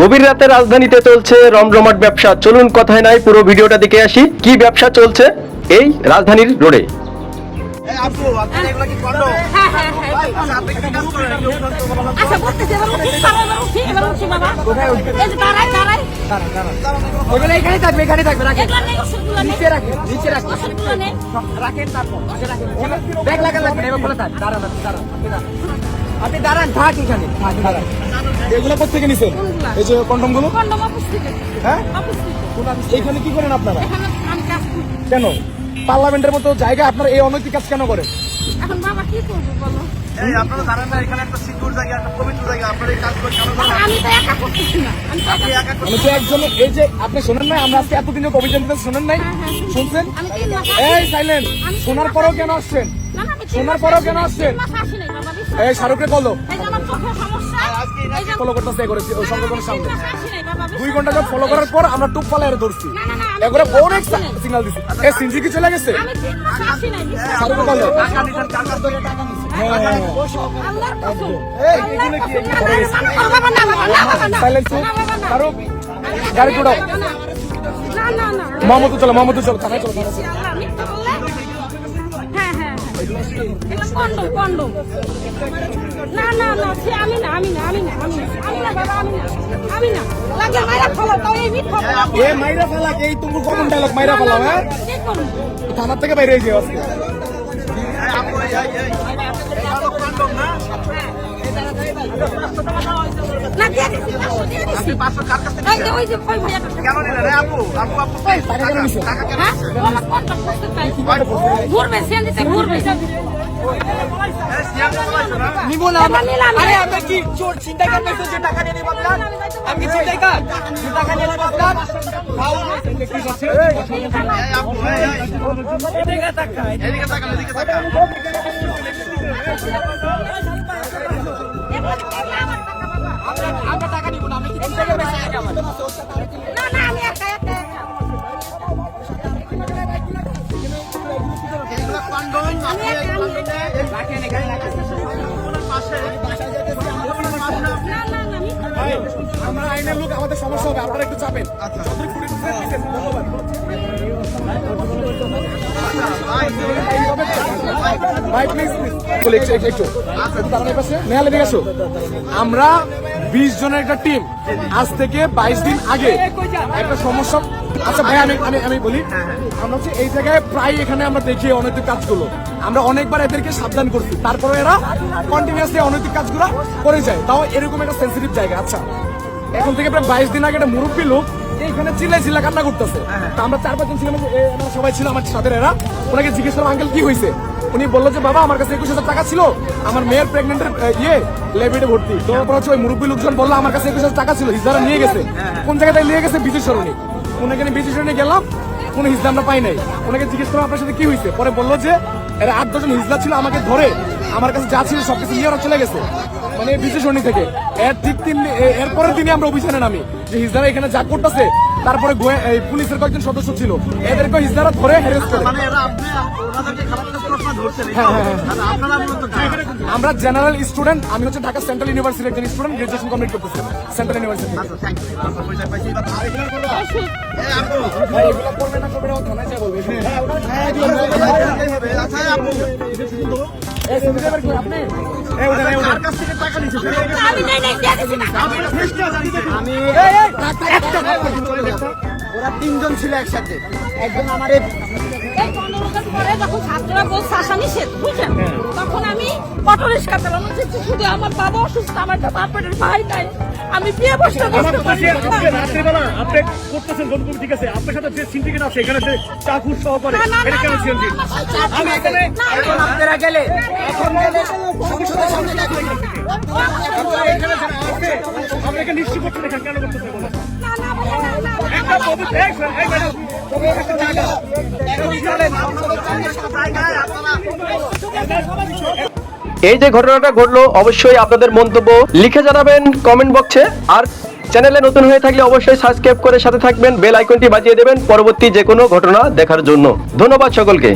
গভীর রাতে রাজধানীতে চলছে রমরমাট ব্যবসা। চলুন কথায় নাই পুরো ভিডিওটা দেখে আসি কি ব্যবসা চলছে এই রাজধানীর রোডে। এখানে থাকবে এখানে থাকবে রাখেন। নিচে রাখেন নিচে রাখেন। রাখেন তারপর নিচে রাখেন। ব্যাগ লাগান লাগবে এবার খোলা থাক। দাঁড়ান আপনি দাঁড়ান আপনি দাঁড়ান। থাক এখানে। থাক দাঁড়ান এগুলো কোথেকে নিছেন? এই যে কন্ডমগুলো হ্যাঁ? এখানে কি করেন আপনারা? কেন? পার্লামেন্টের মতো জায়গা আপনারা এই অনৈতিক কাজ কেন করেন? এখন বাবা কি করব বলো? এই আপনারা জানেন না এখানে একটা সিকিউর জায়গা একটা পবিত্র জায়গা আপনারা এই কাজ করে কেন করেন? আমি তো একা করতেছি না আপনি একা একা আমি তো একজন এই যে আপনি শোনেন নাই আমরা আজকে এতদিন যোগ অভিযান দিতে শোনেন নাই শুনছেন? এই সাইলেন্ট শোনার পরেও কেন আসছেন? শোনার পরেও কেন আসছেন? এই কলো ফলো করতেছে করেছি ওই সংগঠনের সামনে দুই ঘণ্টা ফলো করার পর আমরা টুক পালায় ধরছি না, না, না, আমি এবারে বড় মাস আসি দিছি এ সিনজি কি চলে গেছে হ্যাঁ হ্যাঁ গাড়ি মোহাম্মদ চলো মোহাম্মদ চলো থানায় চলো কন্ডম কন্ডম না না না সে আমি না আমি না আমি না আমি না আমি না বাবা আমি না আমি না লাগে মাইরা ফলো তাও এই মিথ্যা এ মাইরা ফেলা এই তুমি কমন ডায়লগ মাইরা ফেলা হ্যাঁ থানার থেকে বাইরে হয়ে যাও আজকে আপু এই এই এই কন্ডম না না ঘুরবে সিএনজিতে ঘুরবে নিবো না। আরে আপনি কি চোর চিন্তাই কার পেছো যে টাকা নিয়ে নিবো আমি চিন্তাই যে টাকা নিয়ে নিবো আপনার এই আপু এই এই এদিকে তাকান এদিকে তাকান এবার দিলে আমার টাকা নিবো না আমি না না আমি একা একা আইনের লোক আমাদের সমস্যা হবে আপনারা একটু চাপেন। আচ্ছা। ধন্যবাদ। ভাই প্লিজ প্লিজ একটু আসো। আমরা বিশ জনের একটা টিম আজ থেকে বাইশ দিন আগে একটা সমস্যা আচ্ছা ভাই আমি আমি আমি বলি আমরা হচ্ছে এই জায়গায় প্রায় এখানে আমরা দেখি অনৈতিক কাজগুলো। আমরা অনেকবার এদেরকে সাবধান করছি। তারপরে এরা কন্টিনিউসলি অনৈতিক কাজগুলো করে যায়। তাও এরকম একটা সেন্সিটিভ জায়গা। আচ্ছা এখন থেকে প্রায় বাইশ দিন আগে একটা মুরব্বী লোক এইখানে চিল্লাই চিল্লা কান্না করতেছে। তা আমরা চার পাঁচজন ছিলাম এ, সবাই ছিল আমার সাথে এরা। ওনাকে জিজ্ঞেস করলাম আঙ্কেল কি হয়েছে উনি বলল যে, বাবা, আমার কাছে একুশ হাজার টাকা ছিল। আমার মেয়ের প্রেগনেন্টের ইয়ে লেবেটে ভর্তি। তারপর হচ্ছে ওই মুরব্বী লোকজন বলল, আমার কাছে একুশ হাজার টাকা ছিল, হিজদারা নিয়ে গেছে। কোন জায়গায় নিয়ে গেছে? বিজয় সরণি ওনাকে বিজয় সরণি গেলাম কোনো হিজদা পাই নাই। ওনাকে জিজ্ঞেস করলাম, আপনার সাথে কি হয়েছে? পরে বলল যে, এরা আট দশজন হিজদা ছিল আমাকে ধরে। আমার কাছে যা ছিল সবকিছু নিয়ে ওরা চলে গেছে। মানে বিশেষ থেকে। এর ঠিক তিন দি- এ- এর পরের দিনই আমরা অভিযানে নামি যে, হিজদারা এখানে যা করতেছে তারপরে এই পুলিশের কয়েকজন সদস্য ছিল। এদেরকে হিজদারা ধরে হ্যারেস করে। মানে? হ্যাঁ, হ্যাঁ, কি? আমরা জেনারেল স্টুডেন্ট আমি হচ্ছে ঢাকা সেন্ট্রাল ইউনিভার্সিটির একজন স্টুডেন্ট গ্রাজুয়েশন কমপ্লিট করতেছি। সেন্ট্রাল ইউনিভার্সিটি আচ্ছা থ্যাংক ইউ পয়সা পাইছি এবার আরেকজন করব। এই আপু। ভাই এগুলো করবে না করবে না ও থানায় বলবে ওরা তিনজন ছিল একসাথে। একজন আমার এই এই গণরোধের পরে যখন ছাত্ররা বলছে আসা নিষেধ বুঝছেন? তখন আমি অটো রিক্সা চালানো শুধু আমার বাবা অসুস্থ আমার বাপের ভাই নাই। আমি বিয়ে বসতে না। আপনি করতেছেন গণকবি ঠিক আছে আপনার সাথে যে সিন্ডিকেট আছে এখানে যে চাকুর সহকারে না, না, এটা কেন সিএনজি? আমি এখানে এখন আপনারা গেলে এখন গেলে সংসদের সামনে দেখবেন আপনাকে নিশ্চয় করতে দেখেন কেন করতেছে বলেন আপনারা এই যে ঘটনাটা ঘটলো, অবশ্যই আপনাদের মন্তব্য লিখে জানাবেন কমেন্ট বক্সে আর চ্যানেলে নতুন হয়ে থাকলে অবশ্যই সাবস্ক্রাইব করে সাথে থাকবেন বেল আইকনটি বাজিয়ে দেবেন পরবর্তী যে কোনো ঘটনা দেখার জন্য। ধন্যবাদ সকলকে।